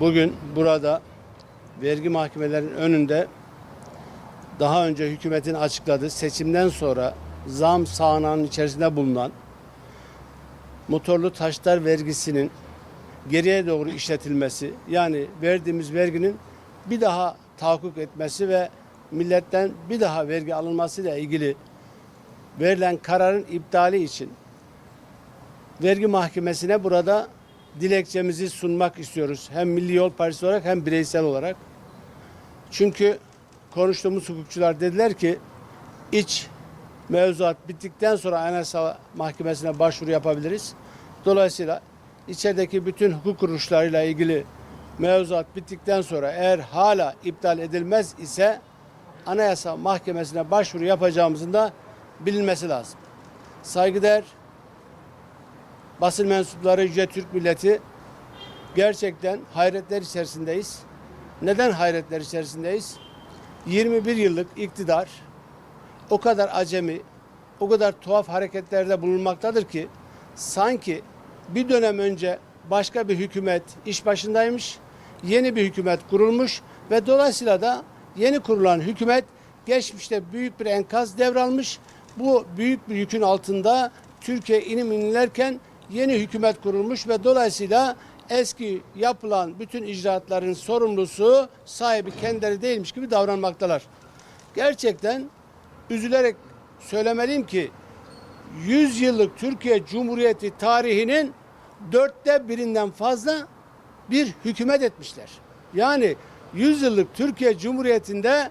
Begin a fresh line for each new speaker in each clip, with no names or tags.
Bugün burada vergi mahkemelerinin önünde daha önce hükümetin açıkladığı seçimden sonra zam sağanağının içerisinde bulunan motorlu taşlar vergisinin geriye doğru işletilmesi yani verdiğimiz verginin bir daha tahakkuk etmesi ve milletten bir daha vergi alınmasıyla ilgili verilen kararın iptali için vergi mahkemesine burada dilekçemizi sunmak istiyoruz. Hem Milli Yol Partisi olarak hem bireysel olarak. Çünkü konuştuğumuz hukukçular dediler ki iç mevzuat bittikten sonra Anayasa Mahkemesi'ne başvuru yapabiliriz. Dolayısıyla içerideki bütün hukuk kuruluşlarıyla ilgili mevzuat bittikten sonra eğer hala iptal edilmez ise Anayasa Mahkemesi'ne başvuru yapacağımızın da bilinmesi lazım. Saygıdeğer basın mensupları Yüce Türk milleti gerçekten hayretler içerisindeyiz. Neden hayretler içerisindeyiz? 21 yıllık iktidar o kadar acemi, o kadar tuhaf hareketlerde bulunmaktadır ki sanki bir dönem önce başka bir hükümet iş başındaymış, yeni bir hükümet kurulmuş ve dolayısıyla da yeni kurulan hükümet geçmişte büyük bir enkaz devralmış. Bu büyük bir yükün altında Türkiye inim inlerken yeni hükümet kurulmuş ve dolayısıyla eski yapılan bütün icraatların sorumlusu sahibi kendileri değilmiş gibi davranmaktalar. Gerçekten üzülerek söylemeliyim ki 100 yıllık Türkiye Cumhuriyeti tarihinin dörtte birinden fazla bir hükümet etmişler. Yani 100 yıllık Türkiye Cumhuriyeti'nde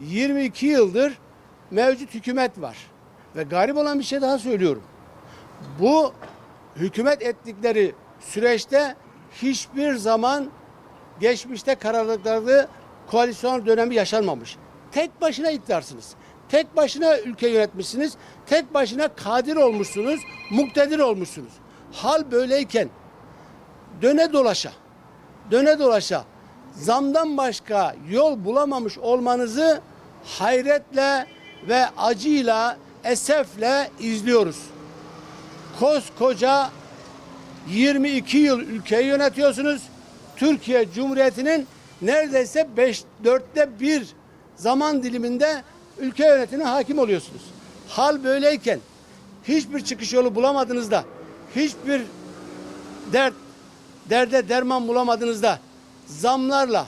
22 yıldır mevcut hükümet var. Ve garip olan bir şey daha söylüyorum. Bu hükümet ettikleri süreçte hiçbir zaman geçmişte kararlılıkları koalisyon dönemi yaşanmamış. Tek başına iktidarsınız. Tek başına ülke yönetmişsiniz. Tek başına kadir olmuşsunuz, muktedir olmuşsunuz. Hal böyleyken döne dolaşa, döne dolaşa zamdan başka yol bulamamış olmanızı hayretle ve acıyla, esefle izliyoruz. Koskoca 22 yıl ülkeyi yönetiyorsunuz. Türkiye Cumhuriyeti'nin neredeyse 5 dörtte bir zaman diliminde ülke yönetimine hakim oluyorsunuz. Hal böyleyken hiçbir çıkış yolu bulamadığınızda, hiçbir dert derde derman bulamadığınızda zamlarla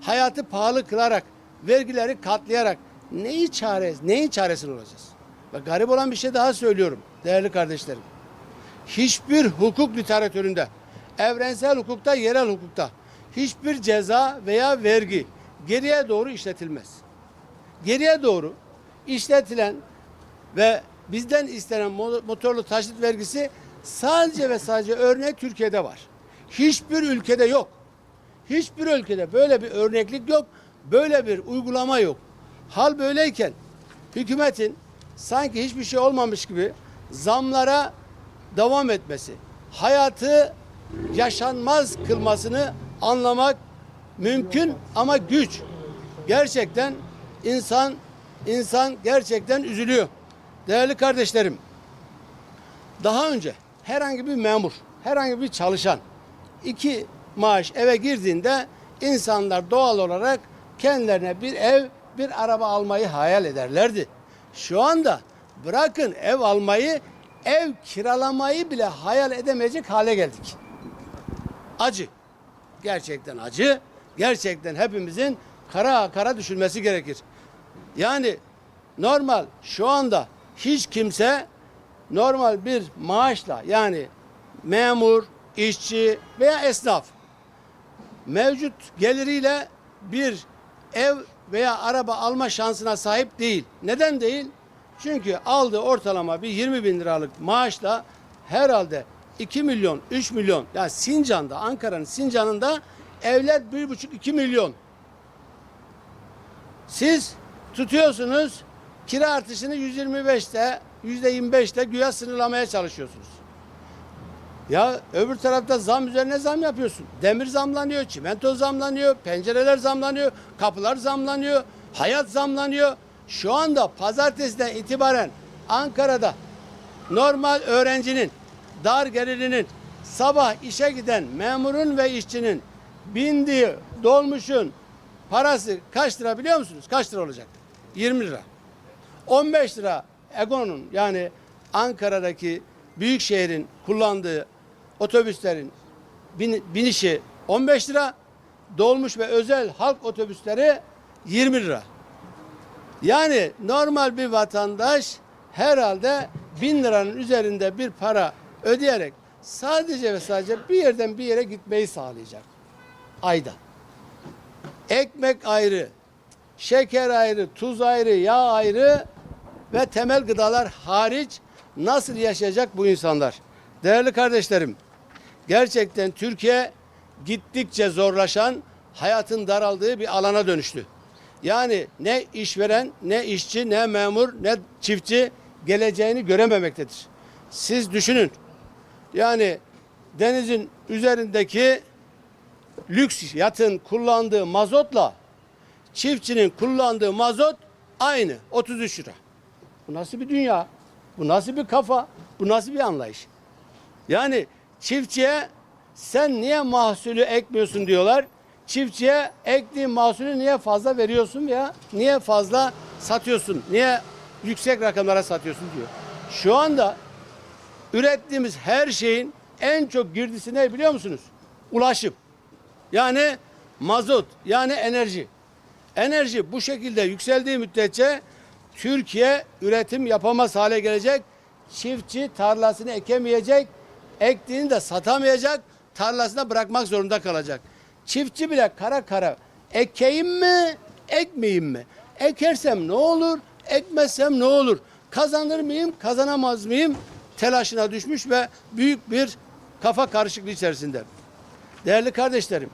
hayatı pahalı kılarak, vergileri katlayarak neyi çare, neyin çaresini olacağız? Ve garip olan bir şey daha söylüyorum değerli kardeşlerim. Hiçbir hukuk literatüründe, evrensel hukukta, yerel hukukta hiçbir ceza veya vergi geriye doğru işletilmez. Geriye doğru işletilen ve bizden istenen mo- motorlu taşıt vergisi sadece ve sadece örneği Türkiye'de var. Hiçbir ülkede yok. Hiçbir ülkede böyle bir örneklik yok. Böyle bir uygulama yok. Hal böyleyken hükümetin sanki hiçbir şey olmamış gibi zamlara devam etmesi, hayatı yaşanmaz kılmasını anlamak mümkün ama güç. Gerçekten insan insan gerçekten üzülüyor. Değerli kardeşlerim, daha önce herhangi bir memur, herhangi bir çalışan iki maaş eve girdiğinde insanlar doğal olarak kendilerine bir ev, bir araba almayı hayal ederlerdi. Şu anda bırakın ev almayı, ev kiralamayı bile hayal edemeyecek hale geldik. Acı. Gerçekten acı. Gerçekten hepimizin kara kara düşünmesi gerekir. Yani normal şu anda hiç kimse normal bir maaşla yani memur, işçi veya esnaf mevcut geliriyle bir ev veya araba alma şansına sahip değil. Neden değil? Çünkü aldığı ortalama bir 20 bin liralık maaşla herhalde 2 milyon, 3 milyon yani Sincan'da, Ankara'nın Sincan'ında evler 1,5-2 milyon. Siz tutuyorsunuz kira artışını 125'te, %25'te güya sınırlamaya çalışıyorsunuz. Ya öbür tarafta zam üzerine zam yapıyorsun. Demir zamlanıyor, çimento zamlanıyor, pencereler zamlanıyor, kapılar zamlanıyor, hayat zamlanıyor. Şu anda pazartesiden itibaren Ankara'da normal öğrencinin, dar gelirinin, sabah işe giden memurun ve işçinin bindiği dolmuşun parası kaç lira biliyor musunuz? Kaç lira olacak? 20 lira. 15 lira Egon'un yani Ankara'daki büyük şehrin kullandığı otobüslerin bin- binişi 15 lira. Dolmuş ve özel halk otobüsleri 20 lira. Yani normal bir vatandaş herhalde bin liranın üzerinde bir para ödeyerek sadece ve sadece bir yerden bir yere gitmeyi sağlayacak. Ayda. Ekmek ayrı, şeker ayrı, tuz ayrı, yağ ayrı ve temel gıdalar hariç nasıl yaşayacak bu insanlar? Değerli kardeşlerim, gerçekten Türkiye gittikçe zorlaşan, hayatın daraldığı bir alana dönüştü. Yani ne işveren, ne işçi, ne memur, ne çiftçi geleceğini görememektedir. Siz düşünün. Yani denizin üzerindeki lüks yatın kullandığı mazotla çiftçinin kullandığı mazot aynı 33 lira. Bu nasıl bir dünya? Bu nasıl bir kafa? Bu nasıl bir anlayış? Yani çiftçiye sen niye mahsulü ekmiyorsun diyorlar. Çiftçiye ektiğin mahsulü niye fazla veriyorsun ya niye fazla satıyorsun? Niye yüksek rakamlara satıyorsun diyor. Şu anda ürettiğimiz her şeyin en çok girdisi ne biliyor musunuz? Ulaşım. Yani mazot, yani enerji. Enerji bu şekilde yükseldiği müddetçe Türkiye üretim yapamaz hale gelecek. Çiftçi tarlasını ekemeyecek, ektiğini de satamayacak, tarlasına bırakmak zorunda kalacak. Çiftçi bile kara kara ekeyim mi, ekmeyeyim mi? Ekersem ne olur, ekmezsem ne olur? Kazanır mıyım, kazanamaz mıyım? Telaşına düşmüş ve büyük bir kafa karışıklığı içerisinde. Değerli kardeşlerim,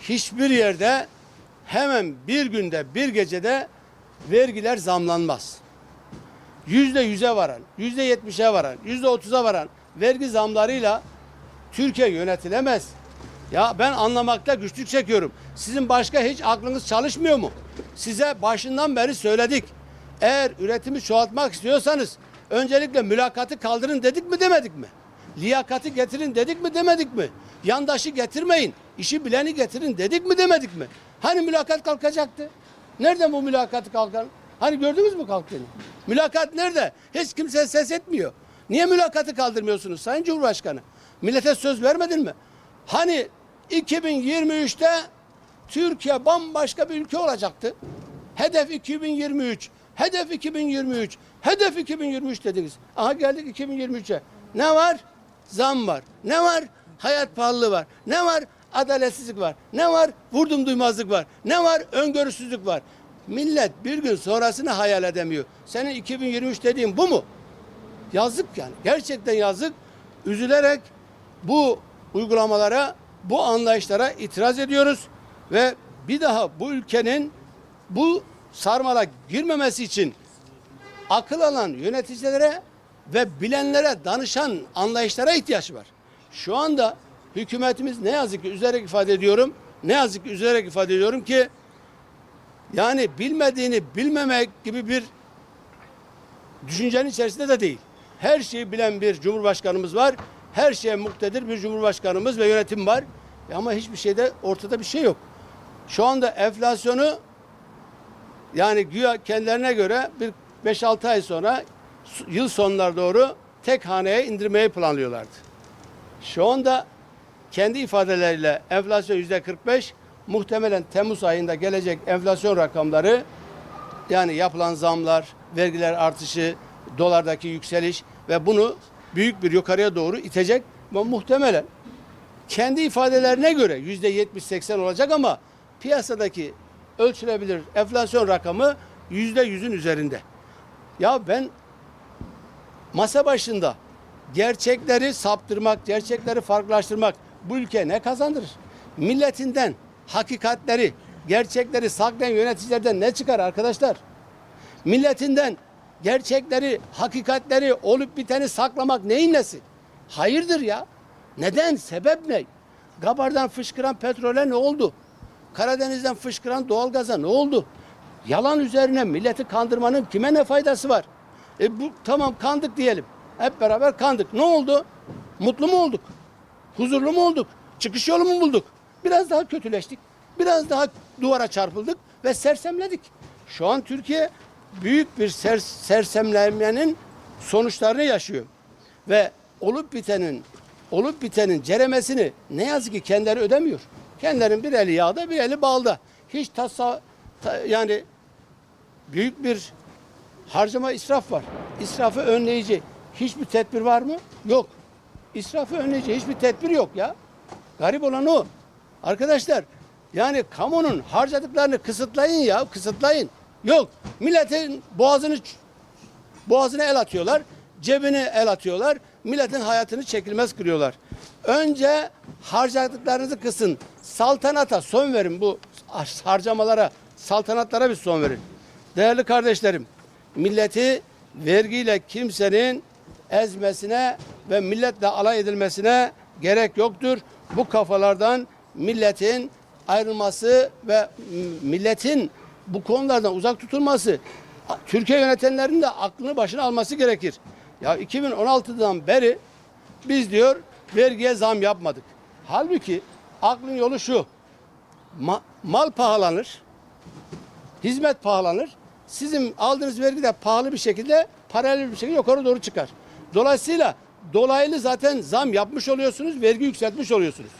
hiçbir yerde hemen bir günde, bir gecede vergiler zamlanmaz. Yüzde yüze varan, yüzde yetmişe varan, yüzde otuza varan vergi zamlarıyla Türkiye yönetilemez. Ya ben anlamakta güçlük çekiyorum. Sizin başka hiç aklınız çalışmıyor mu? Size başından beri söyledik. Eğer üretimi çoğaltmak istiyorsanız öncelikle mülakatı kaldırın dedik mi demedik mi? Liyakati getirin dedik mi demedik mi? Yandaşı getirmeyin, işi bileni getirin dedik mi demedik mi? Hani mülakat kalkacaktı? Nerede bu mülakatı kalkan? Hani gördünüz mü kalktığını? Mülakat nerede? Hiç kimse ses etmiyor. Niye mülakatı kaldırmıyorsunuz Sayın Cumhurbaşkanı? Millete söz vermedin mi? Hani 2023'te Türkiye bambaşka bir ülke olacaktı. Hedef 2023. Hedef 2023. Hedef 2023 dediniz. Aha geldik 2023'e. Ne var? Zam var. Ne var? Hayat pahalılığı var. Ne var? Adaletsizlik var. Ne var? Vurdum duymazlık var. Ne var? Öngörüsüzlük var. Millet bir gün sonrasını hayal edemiyor. Senin 2023 dediğin bu mu? Yazık yani. Gerçekten yazık. Üzülerek bu uygulamalara, bu anlayışlara itiraz ediyoruz ve bir daha bu ülkenin bu sarmala girmemesi için akıl alan yöneticilere ve bilenlere danışan anlayışlara ihtiyaç var. Şu anda hükümetimiz ne yazık ki üzerek ifade ediyorum, ne yazık ki üzerek ifade ediyorum ki yani bilmediğini bilmemek gibi bir düşüncenin içerisinde de değil. Her şeyi bilen bir cumhurbaşkanımız var. Her şeye muktedir bir cumhurbaşkanımız ve yönetim var. E Ama hiçbir şeyde ortada bir şey yok. Şu anda enflasyonu yani güya kendilerine göre bir 5-6 ay sonra yıl sonlar doğru tek haneye indirmeyi planlıyorlardı. Şu anda kendi ifadeleriyle enflasyon yüzde 45 muhtemelen Temmuz ayında gelecek enflasyon rakamları yani yapılan zamlar, vergiler artışı, dolardaki yükseliş ve bunu büyük bir yukarıya doğru itecek ve muhtemelen kendi ifadelerine göre yüzde 70-80 olacak ama piyasadaki ölçülebilir enflasyon rakamı yüzde yüzün üzerinde. Ya ben masa başında gerçekleri saptırmak, gerçekleri farklılaştırmak bu ülke ne kazandırır? Milletinden hakikatleri, gerçekleri saklayan yöneticilerden ne çıkar arkadaşlar? Milletinden gerçekleri, hakikatleri, olup biteni saklamak neyin nesi? Hayırdır ya? Neden? Sebep ne? Gabar'dan fışkıran petrole ne oldu? Karadeniz'den fışkıran doğalgaza ne oldu? Yalan üzerine milleti kandırmanın kime ne faydası var? E bu tamam kandık diyelim. Hep beraber kandık. Ne oldu? Mutlu mu olduk? Huzurlu mu olduk? Çıkış yolu mu bulduk? Biraz daha kötüleştik. Biraz daha duvara çarpıldık ve sersemledik. Şu an Türkiye büyük bir ser, sersemlenmenin sonuçlarını yaşıyor. Ve olup bitenin olup bitenin ceremesini ne yazık ki kendileri ödemiyor. Kendilerinin bir eli yağda bir eli balda. Hiç tasa ta- yani büyük bir harcama israf var. İsrafı önleyici hiçbir tedbir var mı? Yok. İsrafı önleyici hiçbir tedbir yok ya. Garip olan o. Arkadaşlar yani kamunun harcadıklarını kısıtlayın ya kısıtlayın. Yok. Milletin boğazını boğazına el atıyorlar. Cebine el atıyorlar. Milletin hayatını çekilmez kırıyorlar. Önce harcadıklarınızı kısın. Saltanata son verin bu harcamalara, saltanatlara bir son verin. Değerli kardeşlerim, milleti vergiyle kimsenin ezmesine ve milletle alay edilmesine gerek yoktur. Bu kafalardan milletin ayrılması ve milletin bu konulardan uzak tutulması Türkiye yönetenlerinin de aklını başına alması gerekir. Ya 2016'dan beri biz diyor vergiye zam yapmadık. Halbuki aklın yolu şu. Ma- mal pahalanır. Hizmet pahalanır. Sizin aldığınız vergi de pahalı bir şekilde paralel bir şekilde yukarı doğru çıkar. Dolayısıyla dolaylı zaten zam yapmış oluyorsunuz, vergi yükseltmiş oluyorsunuz.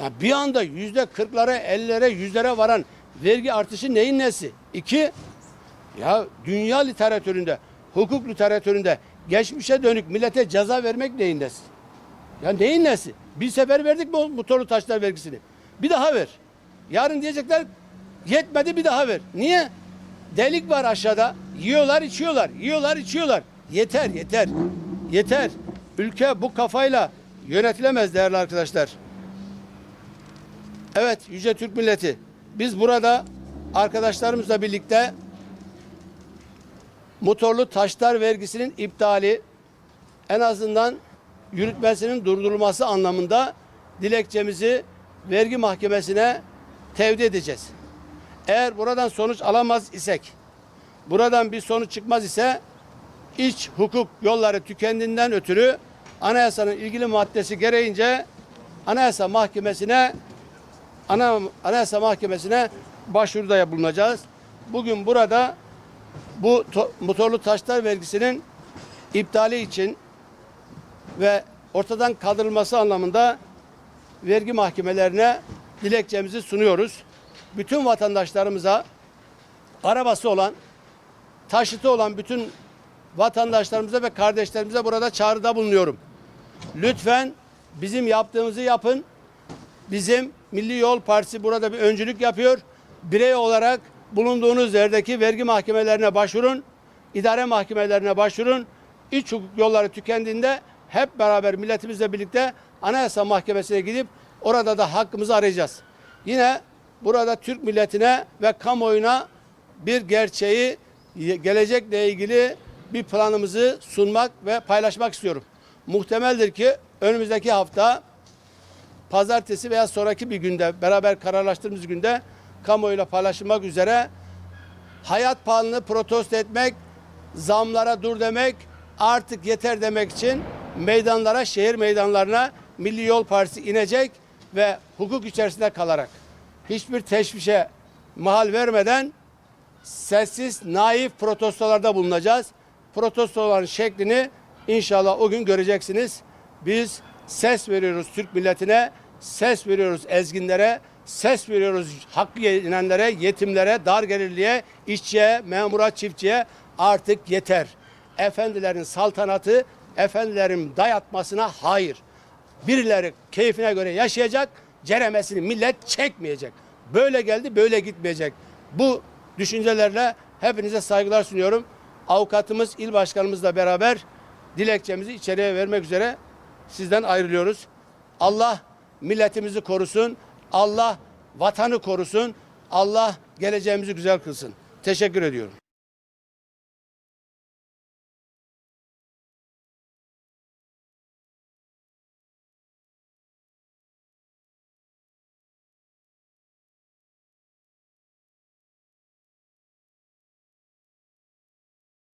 Yani bir anda yüzde kırklara, ellere, yüzlere varan vergi artışı neyin nesi? İki, ya dünya literatüründe, hukuk literatüründe geçmişe dönük millete ceza vermek neyin nesi? Ya neyin nesi? Bir sefer verdik mi motorlu taşlar vergisini? Bir daha ver. Yarın diyecekler yetmedi bir daha ver. Niye? Delik var aşağıda. Yiyorlar içiyorlar. Yiyorlar içiyorlar. Yeter yeter. Yeter. Ülke bu kafayla yönetilemez değerli arkadaşlar. Evet Yüce Türk Milleti. Biz burada arkadaşlarımızla birlikte motorlu taşlar vergisinin iptali en azından yürütmesinin durdurulması anlamında dilekçemizi vergi mahkemesine tevdi edeceğiz. Eğer buradan sonuç alamaz isek, buradan bir sonuç çıkmaz ise iç hukuk yolları tükendiğinden ötürü anayasanın ilgili maddesi gereğince anayasa mahkemesine ana, anayasa mahkemesine başvuruda bulunacağız. Bugün burada bu to- motorlu taşlar vergisinin iptali için ve ortadan kaldırılması anlamında vergi mahkemelerine dilekçemizi sunuyoruz. Bütün vatandaşlarımıza arabası olan, taşıtı olan bütün vatandaşlarımıza ve kardeşlerimize burada çağrıda bulunuyorum. Lütfen bizim yaptığımızı yapın. Bizim Milli Yol Partisi burada bir öncülük yapıyor. Birey olarak bulunduğunuz yerdeki vergi mahkemelerine başvurun, idare mahkemelerine başvurun. İç hukuk yolları tükendiğinde hep beraber milletimizle birlikte Anayasa Mahkemesi'ne gidip orada da hakkımızı arayacağız. Yine burada Türk milletine ve kamuoyuna bir gerçeği gelecekle ilgili bir planımızı sunmak ve paylaşmak istiyorum. Muhtemeldir ki önümüzdeki hafta pazartesi veya sonraki bir günde beraber kararlaştırdığımız günde kamuoyuyla paylaşılmak üzere hayat pahalılığını protesto etmek, zamlara dur demek, artık yeter demek için meydanlara, şehir meydanlarına Milli Yol Partisi inecek ve hukuk içerisinde kalarak hiçbir teşvişe mahal vermeden sessiz, naif protestolarda bulunacağız. Protestoların şeklini inşallah o gün göreceksiniz. Biz ses veriyoruz Türk milletine, ses veriyoruz ezginlere, ses veriyoruz hakkı yenenlere, yetimlere, dar gelirliye, işçiye, memura, çiftçiye artık yeter. Efendilerin saltanatı, efendilerin dayatmasına hayır. Birileri keyfine göre yaşayacak, ceremesini millet çekmeyecek. Böyle geldi, böyle gitmeyecek. Bu düşüncelerle hepinize saygılar sunuyorum. Avukatımız, il başkanımızla beraber dilekçemizi içeriye vermek üzere sizden ayrılıyoruz. Allah milletimizi korusun. Allah vatanı korusun. Allah geleceğimizi güzel kılsın. Teşekkür ediyorum.